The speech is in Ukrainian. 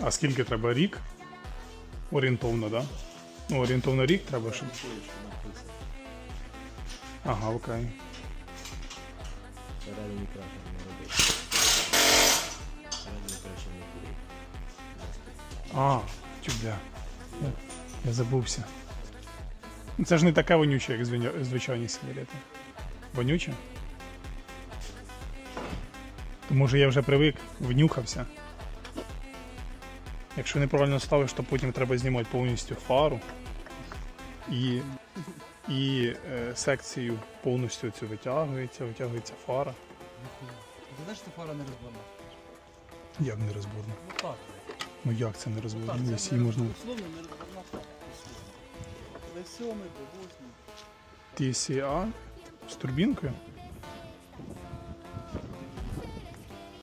А скільки треба? Рік? Орієнтовно, так? Да? Ну, орієнтовно рік треба, щоб. Ага, окей. А, чудя. Я, я забувся. Ну, Це ж не таке вонюче, як звиня- звичайні сигарети. Вонюче? То може я вже привик, внюхався. Якщо неправильно ставиш, то потім треба знімати повністю фару і, і е, секцію повністю цю витягується, витягується фара. Ти знаєш, що фара не розборна? Як не розборно? Ну так. Ну як це не розборно? Так, Якщо це не можна. условно не розборна фара. Де сьомий, де восьмий. TCA з турбінкою?